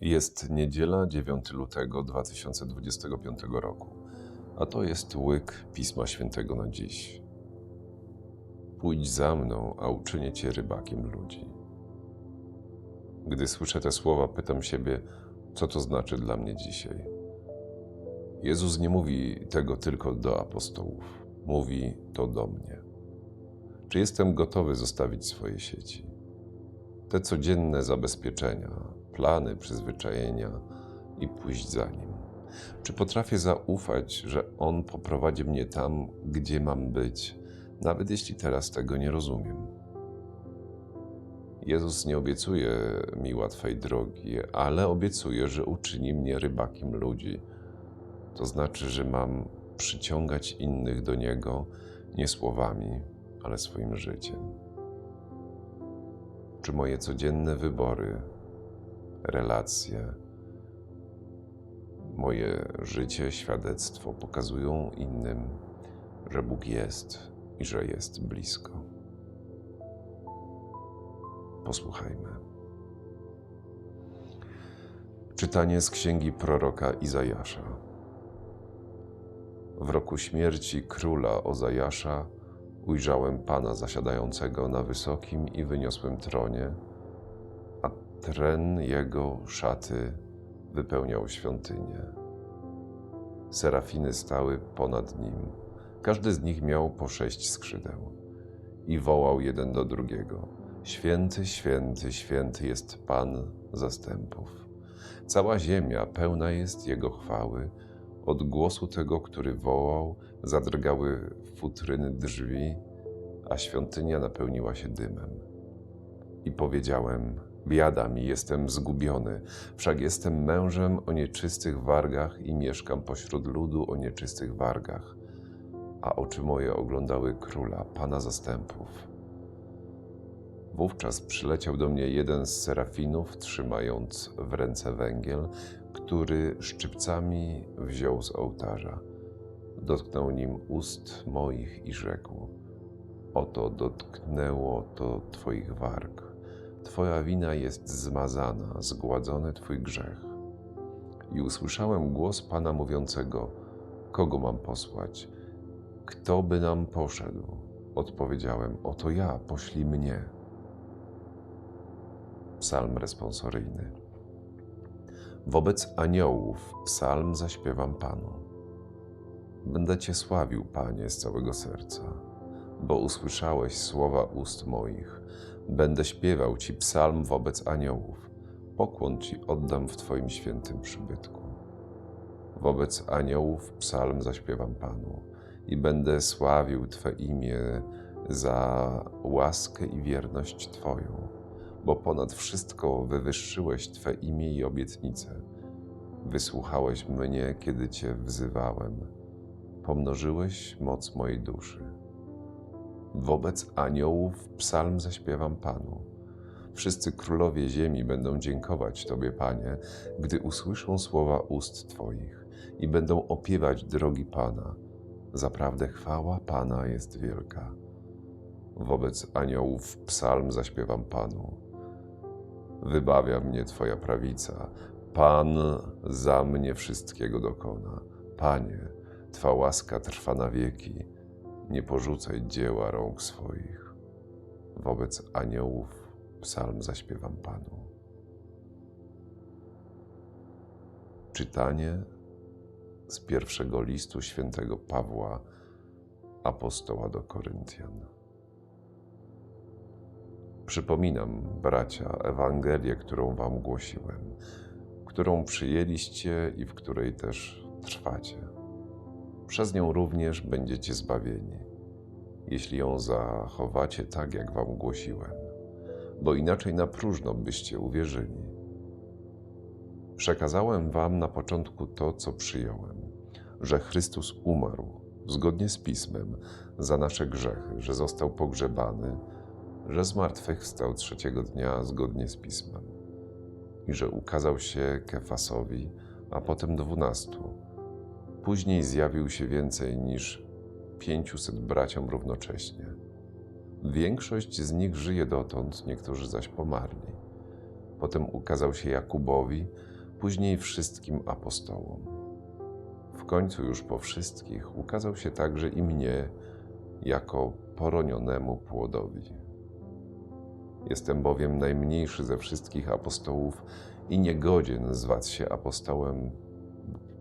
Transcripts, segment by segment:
Jest niedziela 9 lutego 2025 roku, a to jest łyk Pisma Świętego na dziś. Pójdź za mną, a uczynię cię rybakiem ludzi. Gdy słyszę te słowa, pytam siebie, co to znaczy dla mnie dzisiaj. Jezus nie mówi tego tylko do apostołów, mówi to do mnie. Czy jestem gotowy zostawić swoje sieci? Te codzienne zabezpieczenia, plany, przyzwyczajenia i pójść za nim. Czy potrafię zaufać, że On poprowadzi mnie tam, gdzie mam być, nawet jeśli teraz tego nie rozumiem? Jezus nie obiecuje mi łatwej drogi, ale obiecuje, że uczyni mnie rybakiem ludzi. To znaczy, że mam przyciągać innych do Niego nie słowami, ale swoim życiem. Czy moje codzienne wybory, relacje, moje życie, świadectwo pokazują innym, że Bóg jest i że jest blisko? Posłuchajmy. Czytanie z księgi proroka Izajasza. W roku śmierci króla Ozajasza ujrzałem Pana zasiadającego na wysokim i wyniosłym tronie, tren jego szaty wypełniał świątynię. Serafiny stały ponad nim. Każdy z nich miał po sześć skrzydeł i wołał jeden do drugiego: Święty, święty, święty jest Pan zastępów. Cała ziemia pełna jest Jego chwały. Od głosu tego, który wołał, zadrgały futryny drzwi, a świątynia napełniła się dymem. I powiedziałem: Biada mi, jestem zgubiony, wszak jestem mężem o nieczystych wargach i mieszkam pośród ludu o nieczystych wargach. A oczy moje oglądały króla, pana zastępów. Wówczas przyleciał do mnie jeden z serafinów, trzymając w ręce węgiel, który szczypcami wziął z ołtarza. Dotknął nim ust moich i rzekł: Oto dotknęło to Twoich warg. Twoja wina jest zmazana, zgładzony Twój grzech. I usłyszałem głos Pana mówiącego: Kogo mam posłać? Kto by nam poszedł? Odpowiedziałem: Oto ja, poślij mnie. Psalm responsoryjny. Wobec aniołów psalm zaśpiewam Panu. Będę Cię sławił, Panie, z całego serca, bo usłyszałeś słowa ust moich. Będę śpiewał Ci psalm wobec aniołów. Pokłon Ci oddam w Twoim świętym przybytku. Wobec aniołów psalm zaśpiewam Panu i będę sławił Twe imię za łaskę i wierność Twoją bo ponad wszystko wywyższyłeś Twe imię i obietnice. Wysłuchałeś mnie, kiedy Cię wzywałem. Pomnożyłeś moc mojej duszy. Wobec aniołów psalm zaśpiewam Panu. Wszyscy królowie ziemi będą dziękować Tobie, Panie, gdy usłyszą słowa ust Twoich i będą opiewać drogi Pana. Zaprawdę chwała Pana jest wielka. Wobec aniołów psalm zaśpiewam Panu wybawia mnie Twoja prawica. Pan za mnie wszystkiego dokona. Panie, Twa łaska trwa na wieki. Nie porzucaj dzieła rąk swoich. Wobec aniołów psalm zaśpiewam Panu. Czytanie z pierwszego listu świętego Pawła, apostoła do Koryntian. Przypominam, bracia, Ewangelię, którą Wam głosiłem, którą przyjęliście i w której też trwacie. Przez nią również będziecie zbawieni, jeśli ją zachowacie tak, jak Wam głosiłem, bo inaczej na próżno byście uwierzyli. Przekazałem Wam na początku to, co przyjąłem, że Chrystus umarł zgodnie z Pismem za nasze grzechy, że został pogrzebany że zmartwychwstał trzeciego dnia zgodnie z pismem i że ukazał się Kefasowi, a potem dwunastu. Później zjawił się więcej niż pięciuset braciom równocześnie. Większość z nich żyje dotąd, niektórzy zaś pomarli. Potem ukazał się Jakubowi, później wszystkim apostołom. W końcu już po wszystkich ukazał się także i mnie jako poronionemu płodowi. Jestem bowiem najmniejszy ze wszystkich apostołów i niegodzien zwać się apostołem,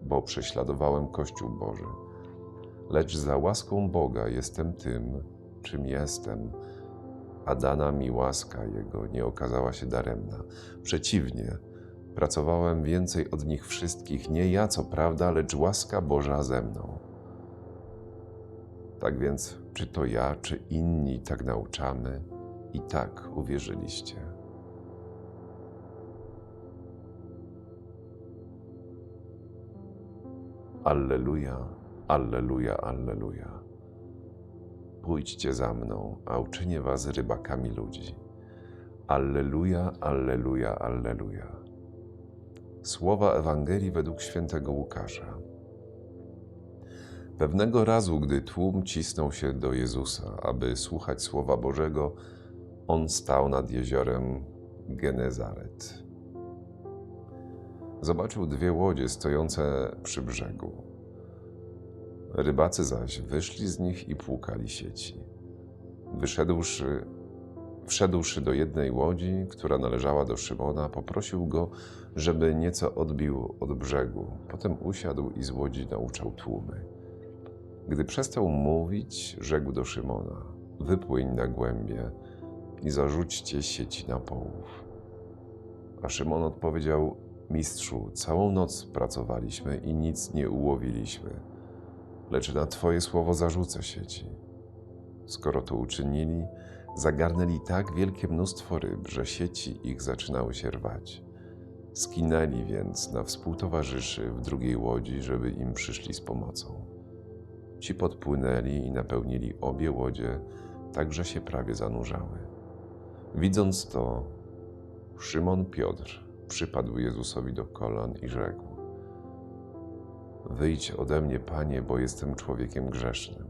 bo prześladowałem Kościół Boży. Lecz za łaską Boga jestem tym, czym jestem, a dana mi łaska Jego nie okazała się daremna. Przeciwnie, pracowałem więcej od nich wszystkich, nie ja co prawda, lecz łaska Boża ze mną. Tak więc, czy to ja, czy inni tak nauczamy, i tak uwierzyliście. Alleluja, Alleluja, Alleluja. Pójdźcie za mną, a uczynię was rybakami ludzi. Alleluja, Alleluja, Alleluja. Słowa Ewangelii według świętego Łukasza. Pewnego razu, gdy tłum cisnął się do Jezusa, aby słuchać Słowa Bożego, on stał nad jeziorem Genezaret. Zobaczył dwie łodzie stojące przy brzegu. Rybacy zaś wyszli z nich i płukali sieci. Wyszedłszy, wszedłszy do jednej łodzi, która należała do Szymona, poprosił go, żeby nieco odbił od brzegu. Potem usiadł i z łodzi nauczał tłumy. Gdy przestał mówić, rzekł do Szymona: Wypłyń na głębie i zarzućcie sieci na połów. A Szymon odpowiedział: Mistrzu, całą noc pracowaliśmy i nic nie ułowiliśmy, lecz na Twoje słowo zarzucę sieci. Skoro to uczynili, zagarnęli tak wielkie mnóstwo ryb, że sieci ich zaczynały się rwać. Skinęli więc na współtowarzyszy w drugiej łodzi, żeby im przyszli z pomocą. Ci podpłynęli i napełnili obie łodzie, tak że się prawie zanurzały. Widząc to, Szymon Piotr przypadł Jezusowi do kolan i rzekł: Wyjdź ode mnie, panie, bo jestem człowiekiem grzesznym.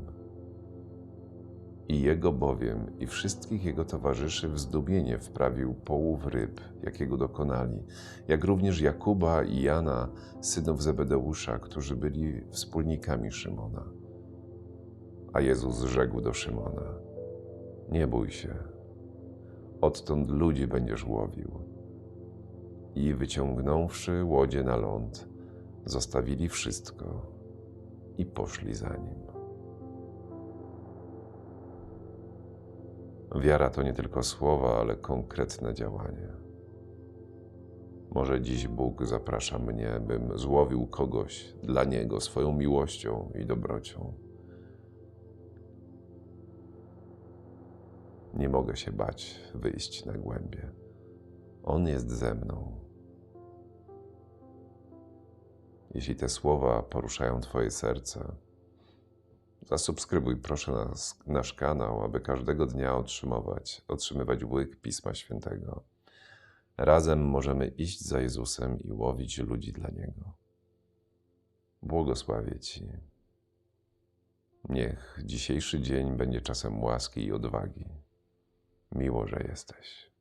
I jego bowiem i wszystkich jego towarzyszy w zdumienie wprawił połów ryb, jakiego dokonali, jak również Jakuba i Jana, synów Zebedeusza, którzy byli wspólnikami Szymona. A Jezus rzekł do Szymona: Nie bój się, odtąd ludzi będziesz łowił. I wyciągnąwszy łodzie na ląd, zostawili wszystko i poszli za nim. Wiara to nie tylko słowa, ale konkretne działanie. Może dziś Bóg zaprasza mnie, bym złowił kogoś dla Niego swoją miłością i dobrocią. Nie mogę się bać wyjść na głębie. On jest ze mną. Jeśli te słowa poruszają Twoje serce, zasubskrybuj proszę nas, nasz kanał, aby każdego dnia otrzymywać, otrzymywać łyk Pisma Świętego. Razem możemy iść za Jezusem i łowić ludzi dla Niego. Błogosławię Ci. Niech dzisiejszy dzień będzie czasem łaski i odwagi. Miło, że jesteś.